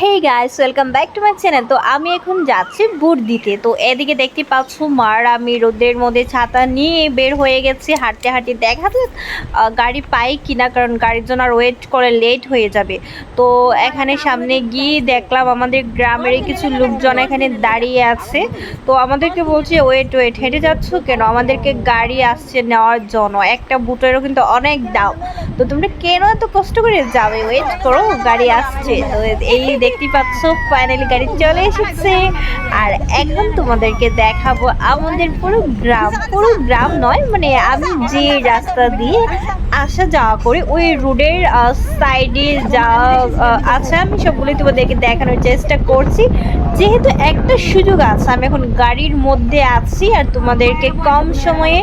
Hey guys welcome back to my channel তো আমি এখন যাচ্ছি বুট দিতে তো এদিকে দেখতে পাচ্ছ মার, আমি রোদের মধ্যে ছাতা নিয়ে বের হয়ে গেছি। হাঁটতে হাঁটতে দেখা যাক গাড়ি পাই কিনা, কারণ গাড়ির জন্য আর ওয়েট করে লেট হয়ে যাবে। তো এখানে সামনে গিয়ে দেখলাম আমাদের গ্রামের কিছু লোকজন এখানে দাঁড়িয়ে আছে। তো আমাদেরকে বলছে ওয়েট ওয়েট হেঁটে যাচ্ছ কেন? আমাদেরকে গাড়ি আসছে নেওয়ার জন্য। একটা বুটেরও কিন্তু অনেক দাম। তো তোমরা কেন এত কষ্ট করে যাবে? ওয়েট করো, গাড়ি আসছে। তো এই দেখতে পাচ্ছ ফাইনালি গাড়ি চলে এসেছে। আর এখন তোমাদেরকে দেখাবো আমাদের পুরো গ্রাম। পুরো গ্রাম নয় মানে আমি যে রাস্তা দিয়ে আসা যাওয়া করি। ওই রোডের সাইডে যা আছে, আমি সবগুলোই তোমাদেরকে দেখানোর চেষ্টা করছি। যেহেতু একটা সুযোগ আছে, আমি এখন গাড়ির মধ্যে আছি আর তোমাদেরকে কম সময়ে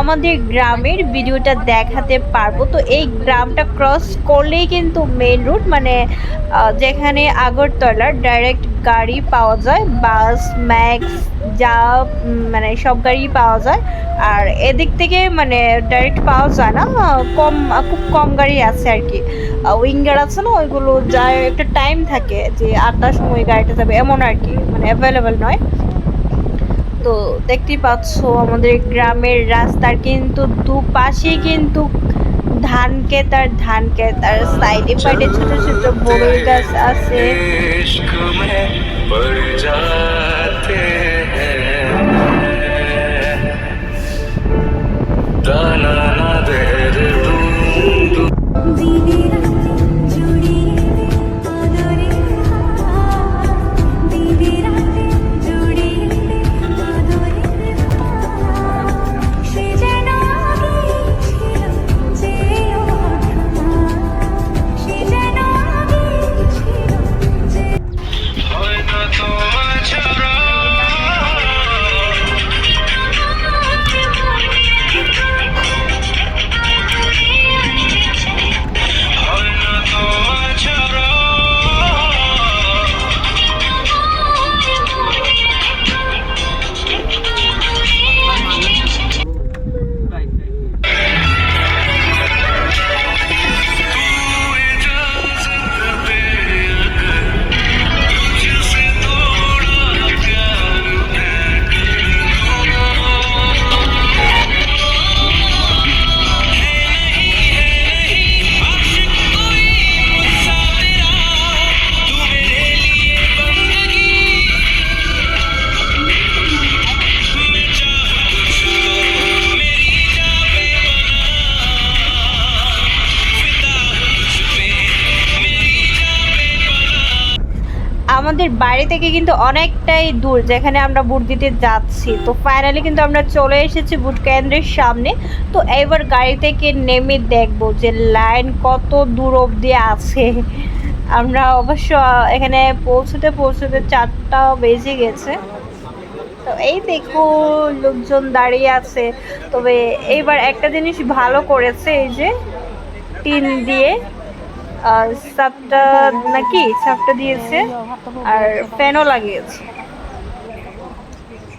আমাদের গ্রামের ভিডিওটা দেখাতে পারব। তো এই গ্রামটা ক্রস করলেই কিন্তু মেন রুট মানে যেখানে আগরতলার ডাইরেক্ট গাড়ি পাওয়া যায়, বাস, ম্যাক্স, যা মানে সব গাড়ি পাওয়া যায়। আর এদিক থেকে মানে ডাইরেক্ট পাওয়া যায় না, কম, খুব কম গাড়ি আছে আর কি। উইঙ্গার আছে না, ওইগুলো যায়, একটা টাইম থাকে যে আটটার সময় গাড়িটা যাবে, এমন আর কি মানে অ্যাভেলেবেল নয়। তো দেখতেই পাচ্ছ আমাদের গ্রামের রাস্তার কিন্তু দুপাশে কিন্তু ধান ক্ষেত আর ধান ক্ষেত আর সাইডে সাইডে ছোট ছোট বড়ই গাছ আছে। আমাদের বাড়ি থেকে কিন্তু অনেকটাই দূর, যেখানে আমরা বুট দিতে যাচ্ছি। তো ফাইনালি কিন্তু আমরা চলে এসেছি বুট কেন্দ্রের সামনে। তো এবার গাড়ি থেকে নেমে দেখব যে লাইন কত দূর অবধি আছে। আমরা অবশ্য এখানে পৌঁছতে পৌঁছতে চারটা বেজে গেছে। তো এই দেখো, লোকজন দাঁড়িয়ে আছে। তবে এইবার একটা জিনিস ভালো করেছে, এই যে টিন দিয়ে সাপটা নাকি? সাপটা দিয়েছে আর ফ্যানও লাগিয়েছে।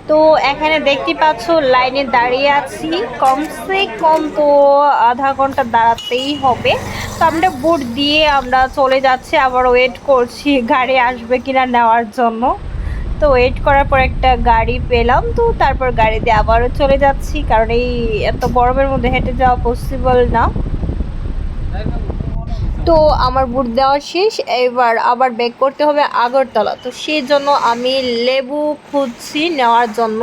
তো এখানে দেখতে পাচ্ছ, লাইনে দাঁড়িয়ে আছি। কমসে কম তো আধা ঘণ্টা দাঁড়াতেই হবে। তো আমরা বুট দিয়ে আমরা চলে যাচ্ছি। আবার ওয়েট করছি গাড়ি আসবে কিনা নেওয়ার জন্য। তো ওয়েট করার পর একটা গাড়ি পেলাম। তো তারপর গাড়ি দিয়ে আবারও চলে যাচ্ছি। কারণ এই এত গরমের মধ্যে হেঁটে যাওয়া পসিবল না। তো আমার বুট দেওয়া শেষ, এবার আবার ব্যাক করতে হবে আগরতলা। তো সেই জন্য আমি লেবু খুঁজছি নেওয়ার জন্য।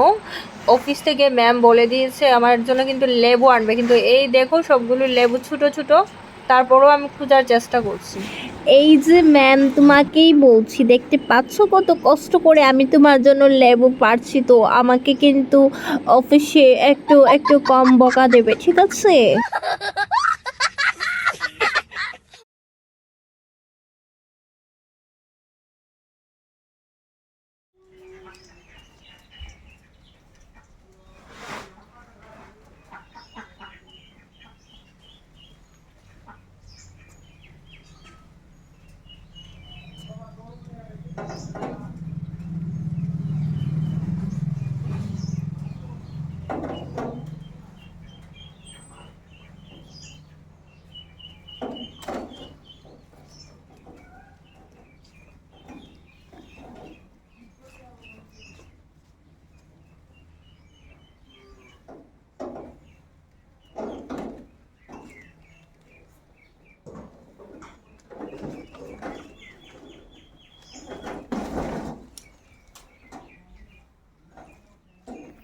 অফিস থেকে ম্যাম বলে দিয়েছে আমার জন্য কিন্তু লেবু আনবে। কিন্তু এই দেখো সবগুলো লেবু ছোট ছোট, তারপরেও আমি খোঁজার চেষ্টা করছি। এই যে ম্যাম তোমাকেই বলছি, দেখতে পাচ্ছ কত কষ্ট করে আমি তোমার জন্য লেবু পারছি তো? আমাকে কিন্তু অফিসে একটু একটু কম বকা দেবে, ঠিক আছে?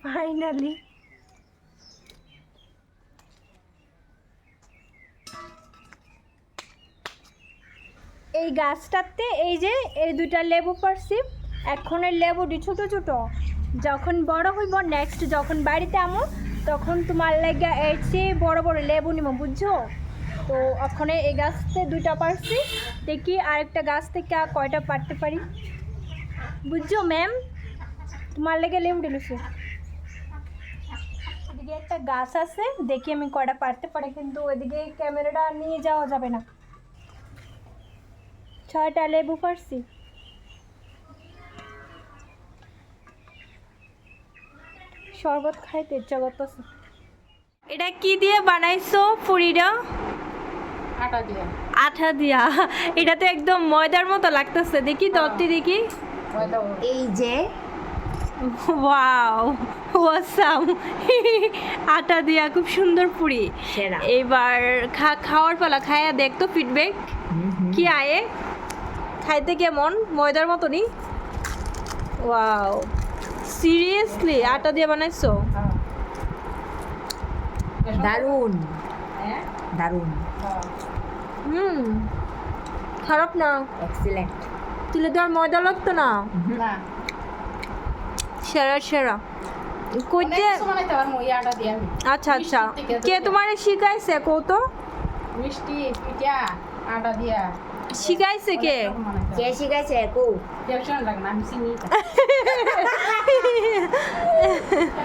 ফাইনালি এই গাছটাতে এই যে এই দুইটা লেবু পারছি এখন এই লেবুটি ছোট ছোট। যখন বড় হইব নেক্সট যখন বাড়িতে আমো, তখন তোমার লেগে এর বড় বড় লেবু নিব বুঝছ? তো ওখানে এই গাছতে দুইটা পারছি দেখি আরেকটা গাছ থেকে কয়টা পারতে পারি। বুঝছ ম্যাম তোমার লেগে লেবু দিলছে এদিকে একটা গাছ আছে দেখি আমি কয়টা পারতে পারে কিন্তু ওইদিকে ক্যামেরাটা নিয়ে যাওয়া যাবে না। ছয়টা লেবু পারছি। শরবত খাইতে ইচ্ছা করতেছে। এটা কি দিয়ে বানাইছো পুরিটা? আটা দিয়া। আঠা দিয়া। এটা তো একদম ময়দার মতো লাগতেছে। দেখি দত্তি দেখি। এই যে ওয়াও। ওয়াসাম আটা দিয়া খুব সুন্দর পুরি। এবার খা খাওয়ার পালা খায়া দেখতো ফিডব্যাক কি আয়ে? খাইতে কেমন? ময়দার মতনই। ওয়াও। সিরিয়াসলি আটা দিয়ে বানাইছো? দারুণ। হ্যাঁ? দারুণ। হুম। খারাপ না। এক্সিলেন্ট তুলে দেওয়ার ময়দা লাগতো না। সেরা সেরা। করতে আচ্ছা আচ্ছা। কে তোমার শিখাইছে? কত মিষ্টি পিঠা আটা দিয়া। শিখাইছে কে? কে শিখাইছে?